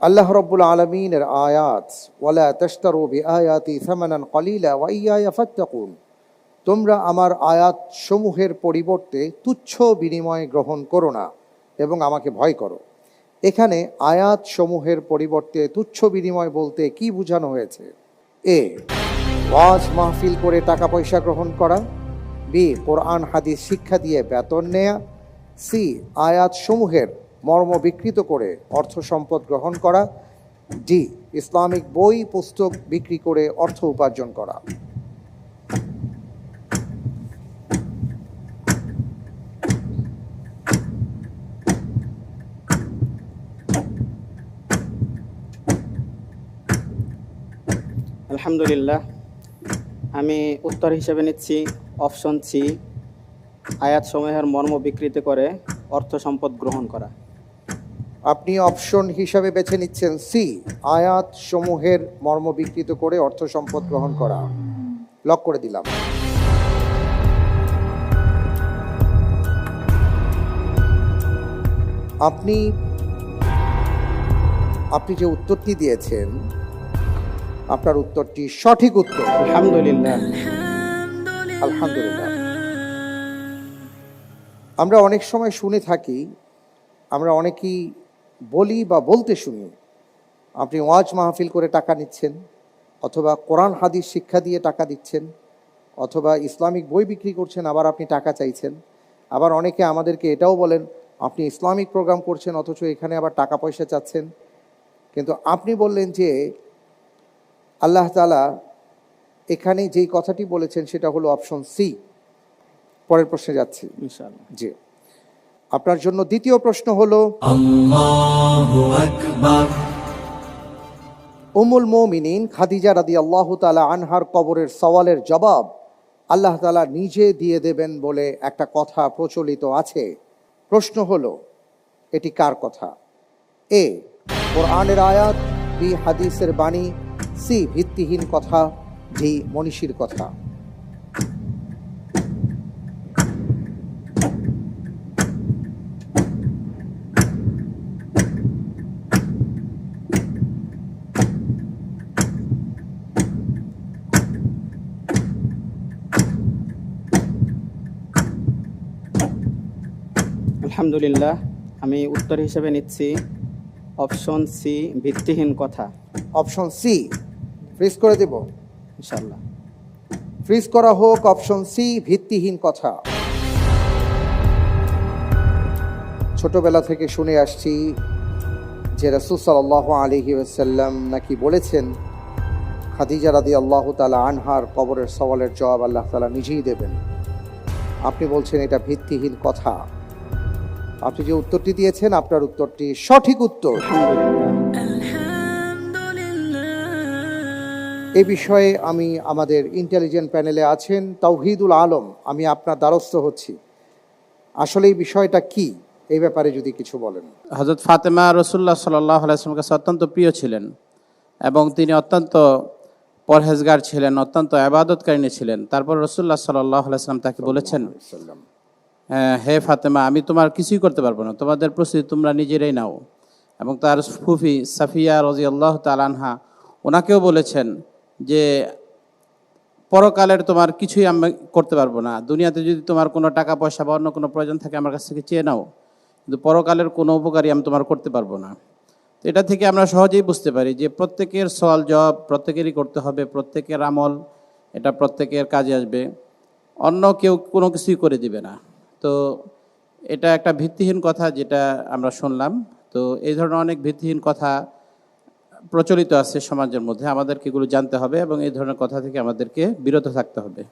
আল্লাহ রব্বুল আলমিনের আয়াত, ওয়ালা তস্তারু বি আয়াতি সামানান কলিলা ওয়াইয়া ফাত্তাকুন। তোমরা আমার আয়াত সমূহের পরিবর্তে তুচ্ছ বিনিময় গ্রহণ করো না এবং আমাকে ভয় করো। এখানে আয়াত সমূহের পরিবর্তে তুচ্ছ বিনিময় বলতে কি বোঝানো হয়েছে? এ, ওয়াজ মাহফিল করে টাকা পয়সা গ্রহণ করা। বি, কোরআন, হাদিস, শিক্ষা দিয়ে বেতন নেয়া। সি আয়াত সমূহের মর্ম বিকৃত করে অর্থ সম্পদ গ্রহণ করা। ডি ইসলামিক বই, পুস্তক বিক্রি করে অর্থ উপার্জন করা। আলহামদুলিল্লাহ। আমি উত্তর হিসেবে নিচ্ছি, অপশন সি আয়াত সমূহের মর্ম বিকৃতি করে অর্থ সম্পদ গ্রহণ করা। আপনি অপশন হিসাবে বেছে নিচ্ছেন সি আয়াত সমূহের মর্ম বিকৃত করে অর্থ সম্পদ গ্রহণ করা। লক করে দিলাম। আপনি আপনি যে উত্তরটি দিয়েছেন আপনার উত্তরটি সঠিক উত্তর। আলহামদুলিল্লাহ। আলহামদুলিল্লাহ। আমরা অনেক সময় শুনে থাকি আমরা অনেকেই বলি বা বলতে শুনি আপনি ওয়াজ মাহফিল করে টাকা নিচ্ছেন অথবা কোরআন হাদিস শিক্ষা দিয়ে টাকা দিচ্ছেন অথবা ইসলামিক বই বিক্রি করছেন আবার আপনি টাকা চাইছেন আবার অনেকে আমাদেরকে এটাও বলেন আপনি ইসলামিক প্রোগ্রাম করছেন অথচ এখানে আবার টাকা পয়সা চাচ্ছেন। কিন্তু আপনি বললেন যে আল্লাহ তালা এখানে যেই কথাটি বলেছেন সেটা হলো অপশন সি। পরের প্রশ্নে যাচ্ছি। ইনশাআল্লাহ। জি। আপনার জন্য দ্বিতীয় প্রশ্ন হল উমুল মোমিনিন খাদিজা রাদি আল্লাহ তালা আনহার কবরের সওয়ালের জবাব আল্লাহ তালা নিজে দিয়ে দেবেন বলে একটা কথা প্রচলিত আছে। প্রশ্ন হলো এটি কার কথা? এ কোরআনের আয়াত বি হাদিসের বাণী সি ভিত্তিহীন কথা ডি মনীষীর কথা। আলহামদুলিল্লাহ আমি উত্তর হিসেবে নিচ্ছি অপশন সি ভিত্তিহীন কথা। অপশন সি ফ্রিজ করে দেব। ইনশাআল্লাহ। ফ্রিজ করা হোক অপশন সি ভিত্তিহীন কথা। ছোটবেলা থেকে শুনে আসছি যে রাসুল সাল্লাহ আলহি ওসাল্লাম নাকি বলেছেন খাদিজা রাদি আল্লাহ তালা আনহার কবরের সওয়ালের জবাব আল্লাহ তালা নিজেই দেবেন। আপনি বলছেন এটা ভিত্তিহীন কথা। আপনি যে উত্তরটি দিয়েছেন আপনার উত্তরটি সঠিক উত্তর। এ বিষয়ে আমি আমাদের ইন্টেলিজেন্ট প্যানেলে আছেন তাওহিদুল আলম। আমি আপনার দ্বারস্থ হচ্ছি। আসলে এই বিষয়টা কি? এই ব্যাপারে যদি কিছু বলেন। হজরত ফাতেমা রসুল্লাহ সাল্লাহ আলাইসলামের কাছে অত্যন্ত প্রিয় ছিলেন এবং তিনি অত্যন্ত পরহেজগার ছিলেন অত্যন্ত আবাদতকারিণী ছিলেন। তারপর রসুল্লাহ সাল্লাহ আলাইসলাম তাকে বলেছেন "হ্যাঁ, হে ফাতেমা, আমি তোমার কিছুই করতে পারব না। তোমাদের প্রস্তুতি তোমরা নিজেরাই নাও। এবং তার ফুফি সাফিয়া রাজি আল্লাহ তালানহা ওনাকেও বলেছেন যে, পরকালের তোমার কিছুই আমি করতে পারব না। দুনিয়াতে যদি তোমার কোনো টাকা পয়সা বা অন্য কোনো প্রয়োজন থাকে, আমার কাছ থেকে চেয়ে নাও। কিন্তু পরকালের কোনো উপকারই আমি তোমার করতে পারব না। তো এটা থেকে আমরা সহজেই বুঝতে পারি যে, প্রত্যেকের সল জব প্রত্যেকেরই করতে হবে। প্রত্যেকের আমল, এটা প্রত্যেকের কাজে আসবে। অন্য কেউ কোনো কিছুই করে দিবে না। তো এটা একটা ভিত্তিহীন কথা যেটা আমরা শুনলাম। তো এই ধরনের অনেক ভিত্তিহীন কথা প্রচলিত আছে সমাজের মধ্যে। আমাদেরকে এগুলো জানতে হবে এবং এই ধরনের কথা থেকে আমাদেরকে বিরত থাকতে হবে।